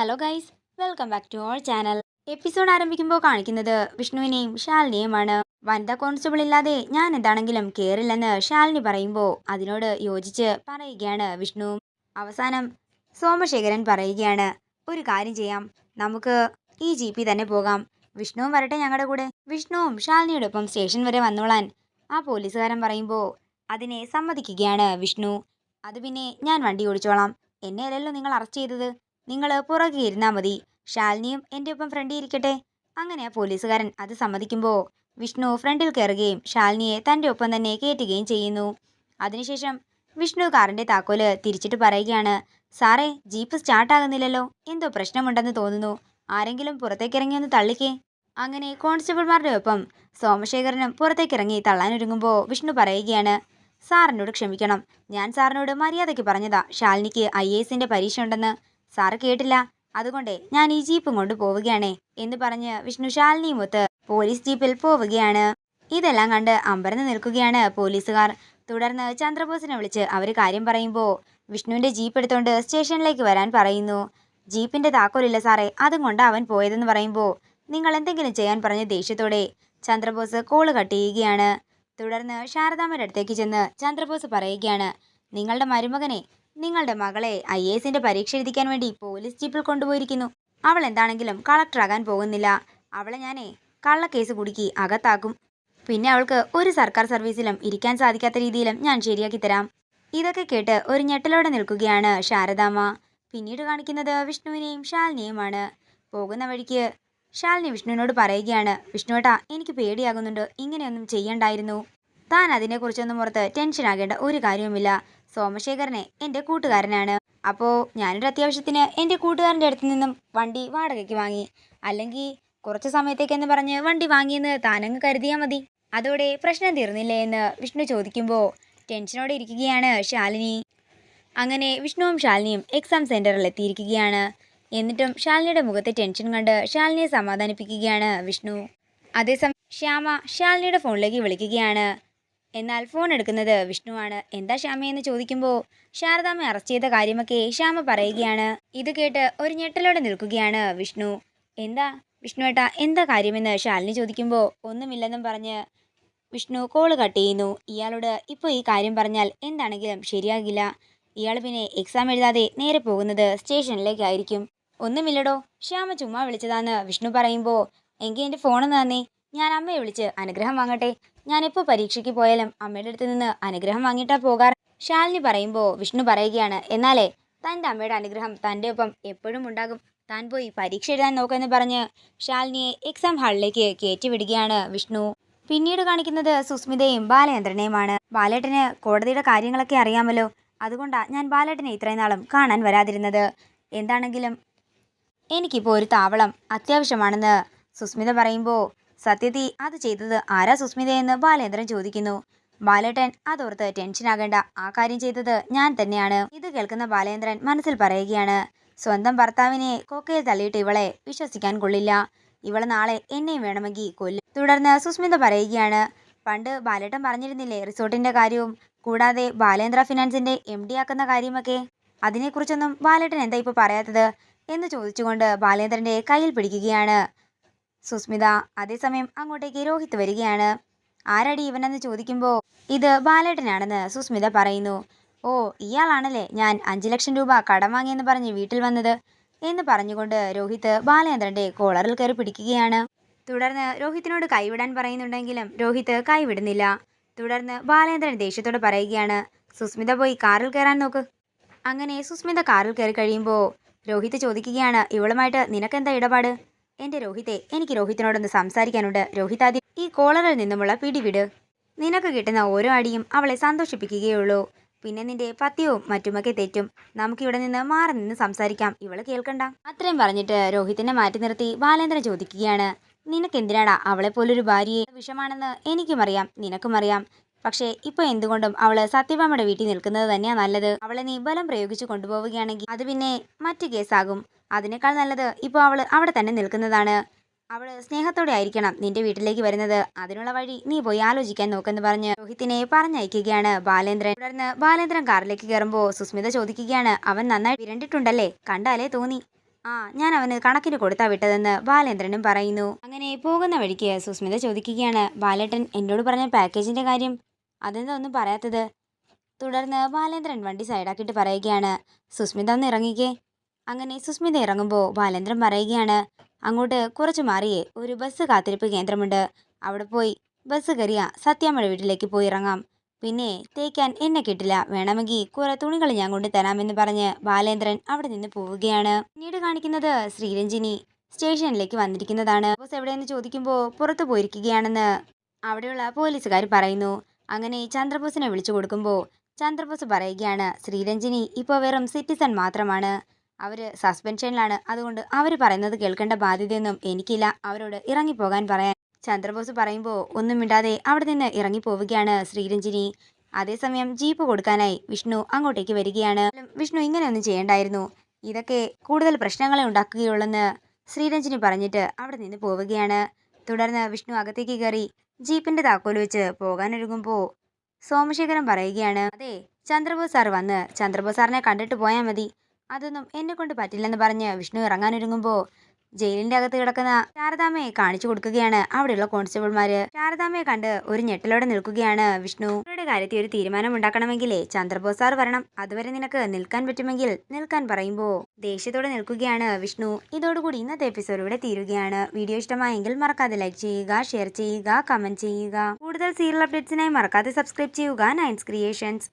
Hello guys welcome back to our channel episode ആരംഭിക്കുമ്പോൾ കാണിക്കുന്നത് വിഷ്ണുവിനെയും ശാലിനിയുമാണ്. വനിതാ കോൺസ്റ്റബിൾ ഇല്ലാതെ ഞാൻ എന്താണെങ്കിലും കേറില്ലെന്ന് ശാലിനി പറയുമ്പോൾ അതിനോട് യോജിച്ച് പറയുകയാണ് വിഷ്ണു. അവസാനം സോമശേഖരൻ പറയുകയാണ് ഒരു കാര്യം ചെയ്യാം. നമുക്ക് ഈ ജീപ്പിൽ തന്നെ പോകാം. വിഷ്ണുവും വരട്ടെ ഞങ്ങളുടെ കൂടെ. വിഷ്ണുവും ശാലിനിയോടൊപ്പം സ്റ്റേഷൻ വരെ വന്നോളാൻ. ആ പോലീസുകാരൻ പറയുമ്പോൾ അതിനെ സമ്മതിക്കുകയാണ് വിഷ്ണു. അത് പിന്നെ ഞാൻ വണ്ടി ഓടിച്ചോളാം. എന്നെ അല്ലല്ലോ നിങ്ങൾ അറസ്റ്റ് ചെയ്തത്. നിങ്ങൾ പുറകെ ഇരുന്നാൽ മതി. ശാലിനിയും എന്റെ ഒപ്പം ഫ്രണ്ടി ഇരിക്കട്ടെ. അങ്ങനെ ആ പോലീസുകാരൻ അത് സമ്മതിക്കുമ്പോൾ വിഷ്ണു ഫ്രണ്ടിൽ കയറുകയും ശാലിനിയെ തന്റെ ഒപ്പം തന്നെ കയറ്റുകയും ചെയ്യുന്നു. അതിനുശേഷം വിഷ്ണു കാറിന്റെ താക്കോൽ തിരിച്ചിട്ട് പറയുകയാണ് സാറേ ജീപ്പ് സ്റ്റാർട്ടാകുന്നില്ലല്ലോ എന്തോ പ്രശ്നമുണ്ടെന്ന് തോന്നുന്നു. ആരെങ്കിലും പുറത്തേക്കിറങ്ങി ഒന്ന് തള്ളിക്കേ. അങ്ങനെ കോൺസ്റ്റബിൾമാരുടെ ഒപ്പം സോമശേഖരനും പുറത്തേക്കിറങ്ങി തള്ളാനൊരുങ്ങുമ്പോൾ വിഷ്ണു പറയുകയാണ് സാറിനോട് ക്ഷമിക്കണം. ഞാൻ സാറിനോട് മര്യാദയ്ക്ക് പറഞ്ഞതാ. ശാലിനിക്ക് ഐ എസിന്റെ പരീക്ഷ ഉണ്ടെന്ന്. സാറ് കേട്ടില്ല. അതുകൊണ്ട് ഞാൻ ഈ ജീപ്പും കൊണ്ട് പോവുകയാണേ. എന്ന് പറഞ്ഞ് വിഷ്ണു ശാലിനിയുമൊത്ത് പോലീസ് ജീപ്പിൽ പോവുകയാണ്. ഇതെല്ലാം കണ്ട് അമ്പരന്ന് നിൽക്കുകയാണ് പോലീസുകാർ. തുടർന്ന് ചന്ദ്രബോസിനെ വിളിച്ച് അവർ കാര്യം പറയുമ്പോൾ വിഷ്ണുവിന്റെ ജീപ്പ് എടുത്തുകൊണ്ട് സ്റ്റേഷനിലേക്ക് വരാൻ പറയുന്നു. ജീപ്പിന്റെ താക്കോലില്ല സാറേ അതും കൊണ്ട് അവൻ പോയതെന്ന് പറയുമ്പോൾ നിങ്ങൾ എന്തെങ്കിലും ചെയ്യാൻ പറഞ്ഞ ദേഷ്യത്തോടെ ചന്ദ്രബോസ് കോൾ കട്ട് ചെയ്യുകയാണ്. തുടർന്ന് ശാരദാമ്മയുടെ അടുത്തേക്ക് ചെന്ന് ചന്ദ്രബോസ് പറയുകയാണ് നിങ്ങളുടെ മരുമകനെ നിങ്ങളുടെ മകളെ ഐ എ എസിന്റെ പരീക്ഷ എഴുതിക്കാൻ വേണ്ടി പോലീസ് ജീപ്പിൽ കൊണ്ടുപോയിരിക്കുന്നു. അവൾ എന്താണെങ്കിലും കളക്ടറാകാൻ പോകുന്നില്ല. അവളെ ഞാനേ കള്ളക്കേസ് കുടുക്കി അകത്താക്കും. പിന്നെ അവൾക്ക് ഒരു സർക്കാർ സർവീസിലും ഇരിക്കാൻ സാധിക്കാത്ത രീതിയിലും ഞാൻ ശരിയാക്കി തരാം. ഇതൊക്കെ കേട്ട് ഒരു ഞെട്ടലോടെ നിൽക്കുകയാണ് ശാരദാമ്മ. പിന്നീട് കാണിക്കുന്നത് വിഷ്ണുവിനെയും ശാലിനിയുമാണ്. പോകുന്ന വഴിക്ക് ശാലിനി വിഷ്ണുവിനോട് പറയുകയാണ് വിഷ്ണുവേട്ടാ എനിക്ക് പേടിയാകുന്നുണ്ട്. ഇങ്ങനെയൊന്നും ചെയ്യണ്ടായിരുന്നു. താൻ അതിനെക്കുറിച്ചൊന്നും ഓർത്ത് ടെൻഷൻ ആകേണ്ട ഒരു കാര്യവുമില്ല. സോമശേഖരനെ എന്റെ കൂട്ടുകാരനാണ്. അപ്പോൾ ഞാനൊരു അത്യാവശ്യത്തിന് എന്റെ കൂട്ടുകാരന്റെ അടുത്ത് നിന്നും വണ്ടി വാടകയ്ക്ക് വാങ്ങി. അല്ലെങ്കിൽ കുറച്ച് സമയത്തേക്കെന്ന് പറഞ്ഞ് വണ്ടി വാങ്ങിയെന്ന് താനങ്ങ് കരുതിയാൽ മതി. അതോടെ പ്രശ്നം തീർന്നില്ലേ എന്ന് വിഷ്ണു ചോദിക്കുമ്പോൾ ടെൻഷനോടെ ഇരിക്കുകയാണ് ശാലിനി. അങ്ങനെ വിഷ്ണുവും ശാലിനിയും എക്സാം സെന്ററിൽ എത്തിയിരിക്കുകയാണ്. എന്നിട്ടും ശാലിനിയുടെ മുഖത്തെ ടെൻഷൻ കണ്ട് ശാലിനിയെ സമാധാനിപ്പിക്കുകയാണ് വിഷ്ണു. അതേസമയം ശ്യാമ ശാലിനിയുടെ ഫോണിലേക്ക് വിളിക്കുകയാണ്. എന്നാൽ ഫോൺ എടുക്കുന്നത് വിഷ്ണുവാണ്. എന്താ ശ്യാമയെന്ന് ചോദിക്കുമ്പോൾ ശാരദാമ്മ അറസ്റ്റ് ചെയ്ത കാര്യമൊക്കെ ശ്യാമ പറയുകയാണ്. ഇത് കേട്ട് ഒരു ഞെട്ടലോടെ നിൽക്കുകയാണ് വിഷ്ണു. എന്താ വിഷ്ണു ഏട്ടാ എന്താ കാര്യമെന്ന് ശാലിനി ചോദിക്കുമ്പോൾ ഒന്നുമില്ലെന്നും പറഞ്ഞ് വിഷ്ണു കോൾ കട്ട് ചെയ്യുന്നു. ഇയാളോട് ഇപ്പോൾ ഈ കാര്യം പറഞ്ഞാൽ എന്താണെങ്കിലും ശരിയാകില്ല. ഇയാൾ പിന്നെ എക്സാം എഴുതാതെ നേരെ പോകുന്നത് സ്റ്റേഷനിലേക്കായിരിക്കും ഒന്നുമില്ലടോ ശ്യാമ ചുമ്മാ വിളിച്ചതാണ് വിഷ്ണു പറയുമ്പോൾ എങ്കിൽ എന്റെ ഫോണൊന്ന് തന്നേ. ഞാൻ അമ്മയെ വിളിച്ച് അനുഗ്രഹം വാങ്ങട്ടെ. ഞാൻ എപ്പോൾ പരീക്ഷയ്ക്ക് പോയാലും അമ്മയുടെ അടുത്ത് നിന്ന് അനുഗ്രഹം വാങ്ങിയിട്ടാ പോകാറ്. ശാലിനി പറയുമ്പോൾ വിഷ്ണു പറയുകയാണ് എന്നാലേ തന്റെ അമ്മയുടെ അനുഗ്രഹം തന്റെ ഒപ്പം എപ്പോഴും ഉണ്ടാകും. താൻ പോയി പരീക്ഷ എഴുതാൻ നോക്കുമെന്ന് പറഞ്ഞ് ശാലിനിയെ എക്സാം ഹാളിലേക്ക് കയറ്റിവിടുകയാണ് വിഷ്ണു. പിന്നീട് കാണിക്കുന്നത് സുസ്മിതയും ബാലചന്ദ്രനെയുമാണ് ബാലേട്ടന് കോടതിയുടെ കാര്യങ്ങളൊക്കെ അറിയാമല്ലോ. അതുകൊണ്ടാണ് ഞാൻ ബാലേട്ടനെ ഇത്രയും നാളും കാണാൻ വരാതിരുന്നത്. എന്താണെങ്കിലും എനിക്കിപ്പോൾ ഒരു താവളം അത്യാവശ്യമാണെന്ന് സുസ്മിത പറയുമ്പോൾ സത്യത്തിൽ അത് ചെയ്തത് ആരാ സുസ്മിതയെന്ന് ബാലേന്ദ്രൻ ചോദിക്കുന്നു. ബാലേട്ടൻ അതോർത്ത് ടെൻഷനാകേണ്ട ആ കാര്യം ചെയ്തത് ഞാൻ തന്നെയാണ്. ഇത് കേൾക്കുന്ന ബാലേന്ദ്രൻ മനസ്സിൽ പറയുകയാണ്. സ്വന്തം ഭർത്താവിനെ കൊക്കയിൽ തള്ളിയിട്ട് ഇവളെ വിശ്വസിക്കാൻ കൊള്ളില്ല. ഇവളെ നാളെ എന്നെയും വേണമെങ്കിൽ കൊല്ലും. തുടർന്ന് സുസ്മിത പറയുകയാണ്. പണ്ട് ബാലേട്ടൻ പറഞ്ഞിരുന്നില്ലേ റിസോർട്ടിന്റെ കാര്യവും കൂടാതെ ബാലേന്ദ്ര ഫിനാൻസിന്റെ എം ഡി ആക്കുന്ന കാര്യമൊക്കെ? അതിനെക്കുറിച്ചൊന്നും ബാലേട്ടൻ എന്താ ഇപ്പോൾ പറയാത്തത്? എന്ന് ചോദിച്ചുകൊണ്ട് ബാലേന്ദ്രന്റെ കയ്യിൽ പിടിക്കുകയാണ്. സുസ്മിത അതേസമയം അങ്ങോട്ടേക്ക് രോഹിത് വരികയാണ്. ആരടി ഇവനെന്ന് ചോദിക്കുമ്പോൾ ഇത് ബാലേട്ടനാണെന്ന് സുസ്മിത പറയുന്നു. ഓ ഇയാളാണല്ലേ ഞാൻ അഞ്ച് ലക്ഷം രൂപ കടം വാങ്ങിയെന്ന് പറഞ്ഞ് വീട്ടിൽ വന്നത്? എന്ന് പറഞ്ഞുകൊണ്ട് രോഹിത് ബാലേന്ദ്രന്റെ കോളറിൽ കയറി പിടിക്കുകയാണ്. തുടർന്ന് രോഹിത്തിനോട് കൈവിടാൻ പറയുന്നുണ്ടെങ്കിലും രോഹിത് കൈവിടുന്നില്ല. തുടർന്ന് ബാലേന്ദ്രൻ ദേഷ്യത്തോട് പറയുകയാണ് സുസ്മിത പോയി കാറിൽ കയറാൻ നോക്ക്. അങ്ങനെ സുസ്മിത കാറിൽ കയറി കഴിയുമ്പോൾ രോഹിത് ചോദിക്കുകയാണ് ഇവളുമായിട്ട് നിനക്കെന്താ ഇടപാട്? എന്റെ രോഹിത്തെ എനിക്ക് രോഹിത്തിനോടൊന്ന് സംസാരിക്കാനുണ്ട്. രോഹിതാദി ഈ കോളറിൽ നിന്നുമുള്ള പിടിവിട്. നിനക്ക് കിട്ടുന്ന ഓരോ അടിയും അവളെ സന്തോഷിപ്പിക്കുകയുള്ളൂ. പിന്നെ നിന്റെ പത്യവും മറ്റുമൊക്കെ തെറ്റും. നമുക്കിവിടെ നിന്ന് മാറി നിന്ന് സംസാരിക്കാം. ഇവൾ കേൾക്കണ്ട. അത്രയും പറഞ്ഞിട്ട് രോഹിത്തിനെ മാറ്റി നിർത്തി ബാലേന്ദ്രൻ ചോദിക്കുകയാണ്. നിനക്കെന്തിനാടാ അവളെ പോലൊരു ഭാര്യയെ വിഷമാണെന്ന് എനിക്കും അറിയാം നിനക്കും അറിയാം പക്ഷേ ഇപ്പോൾ എന്തുകൊണ്ടും അവൾ സത്യഭാമയുടെ വീട്ടിൽ നിൽക്കുന്നത് തന്നെയാ നല്ലത്. അവളെ നീ ബലം പ്രയോഗിച്ചു കൊണ്ടുപോവുകയാണെങ്കിൽ അത് പിന്നെ മറ്റു കേസാകും. അതിനേക്കാൾ നല്ലത് ഇപ്പോൾ അവൾ അവിടെ തന്നെ നിൽക്കുന്നതാണ്. അവൾ സ്നേഹത്തോടെ ആയിരിക്കണം നിന്റെ വീട്ടിലേക്ക് വരുന്നത്. അതിനുള്ള വഴി നീ പോയി ആലോചിക്കാൻ നോക്കെന്ന് പറഞ്ഞ് രോഹിത്തിനെ പറഞ്ഞയക്കുകയാണ് ബാലേന്ദ്രൻ. തുടർന്ന് ബാലേന്ദ്രൻ കാറിലേക്ക് കയറുമ്പോൾ സുസ്മിത ചോദിക്കുകയാണ് അവൻ നന്നായി വിരണ്ടിട്ടുണ്ടല്ലേ? കണ്ടാലേ തോന്നി. ആ ഞാൻ അവന് കണക്കിന് കൊടുത്താ വിട്ടതെന്ന് ബാലേന്ദ്രനും പറയുന്നു. അങ്ങനെ പോകുന്ന വഴിക്ക് സുസ്മിത ചോദിക്കുകയാണ് ബാലേട്ടൻ എന്നോട് പറഞ്ഞ പാക്കേജിന്റെ കാര്യം അതെന്താ ഒന്നും പറയാത്തത്? തുടർന്ന് ബാലേന്ദ്രൻ വണ്ടി സൈഡാക്കിയിട്ട് പറയുകയാണ് സുസ്മിത ഒന്ന് ഇറങ്ങിക്കേ. അങ്ങനെ സുസ്മിത ഇറങ്ങുമ്പോൾ ബാലേന്ദ്രൻ പറയുകയാണ് അങ്ങോട്ട് കുറച്ച് മാറിയേ ഒരു ബസ് കാത്തിരിപ്പ് കേന്ദ്രമുണ്ട്. അവിടെ പോയി ബസ് കയറിയ സത്യാമ്മയുടെ വീട്ടിലേക്ക് പോയി ഇറങ്ങാം. പിന്നെ തേക്കാൻ എന്നെ കിട്ടില്ല വേണമെങ്കിൽ കുറെ തുണികൾ ഞാൻ കൊണ്ട് തരാമെന്ന് പറഞ്ഞ് ബാലേന്ദ്രൻ അവിടെ നിന്ന് പോവുകയാണ്. പിന്നീട് കാണിക്കുന്നത് ശ്രീരഞ്ജിനി സ്റ്റേഷനിലേക്ക് വന്നിരിക്കുന്നതാണ്. ബോസ് എവിടെയെന്ന് ചോദിക്കുമ്പോൾ പുറത്തു പോയിരിക്കുകയാണെന്ന് അവിടെയുള്ള പോലീസുകാർ പറയുന്നു അങ്ങനെ ചന്ദ്രബോസിനെ വിളിച്ചു കൊടുക്കുമ്പോൾ ചന്ദ്രബോസ് പറയുകയാണ് ശ്രീരഞ്ജിനി ഇപ്പോൾ വെറും സിറ്റിസൺ മാത്രമാണ്. അവർ സസ്പെൻഷനിലാണ് അതുകൊണ്ട് അവർ പറയുന്നത് കേൾക്കേണ്ട ബാധ്യതയൊന്നും എനിക്കില്ല. അവരോട് ഇറങ്ങിപ്പോകാൻ പറയാൻ. ചന്ദ്രബോസ് പറയുമ്പോൾ ഒന്നും മിണ്ടാതെ അവിടെ നിന്ന് ഇറങ്ങിപ്പോവുകയാണ് ശ്രീരഞ്ജിനി. അതേസമയം ജീപ്പ് കൊടുക്കാനായി വിഷ്ണു അങ്ങോട്ടേക്ക് വരികയാണ്. വിഷ്ണു ഇങ്ങനെയൊന്നും ചെയ്യണ്ടായിരുന്നു. ഇതൊക്കെ കൂടുതൽ പ്രശ്നങ്ങളെ ഉണ്ടാക്കുകയുള്ളെന്ന് ശ്രീരഞ്ജിനി പറഞ്ഞിട്ട് അവിടെ നിന്ന് പോവുകയാണ്. തുടർന്ന് വിഷ്ണു അകത്തേക്ക് കയറി ജീപ്പിന്റെ താക്കോൽ വെച്ച് പോകാനൊരുങ്ങുമ്പോൾ സോമശേഖരൻ പറയുകയാണ് അതെ ചന്ദ്രബോസ് സാർ വന്ന് ചന്ദ്രബോസ് സാറിനെ കണ്ടിട്ട് പോയാൽ മതി. അതൊന്നും എന്നെ കൊണ്ട് പറ്റില്ലെന്ന് പറഞ്ഞ് വിഷ്ണു ഇറങ്ങാനൊരുങ്ങുമ്പോൾ ജയിലിന്റെ അകത്ത് കിടക്കുന്ന ശാരദാമ്മയെ കാണിച്ചു കൊടുക്കുകയാണ് അവിടെയുള്ള കോൺസ്റ്റബിൾമാര്. ശാരദാമ്മയെ കണ്ട് ഒരു ഞെട്ടലോടെ നിൽക്കുകയാണ് വിഷ്ണു. അവരുടെ കാര്യത്തിൽ ഒരു തീരുമാനം ഉണ്ടാക്കണമെങ്കിലേ ചന്ദ്രബോസ് സാർ വരണം. അതുവരെ നിനക്ക് നിൽക്കാൻ പറ്റുമെങ്കിൽ നിൽക്കാൻ പറയുമ്പോൾ ദേഷ്യത്തോടെ നിൽക്കുകയാണ് വിഷ്ണു. ഇതോടുകൂടി ഇന്നത്തെ എപ്പിസോഡ് ഇവിടെ തീരുകയാണ്. വീഡിയോ ഇഷ്ടമായെങ്കിൽ മറക്കാതെ ലൈക്ക് ചെയ്യുക ഷെയർ ചെയ്യുക കമന്റ് ചെയ്യുക. കൂടുതൽ സീരിയൽ അപ്ഡേറ്റ്സിനായി മറക്കാതെ സബ്സ്ക്രൈബ് ചെയ്യുക. നയൻസ് ക്രിയേഷൻസ്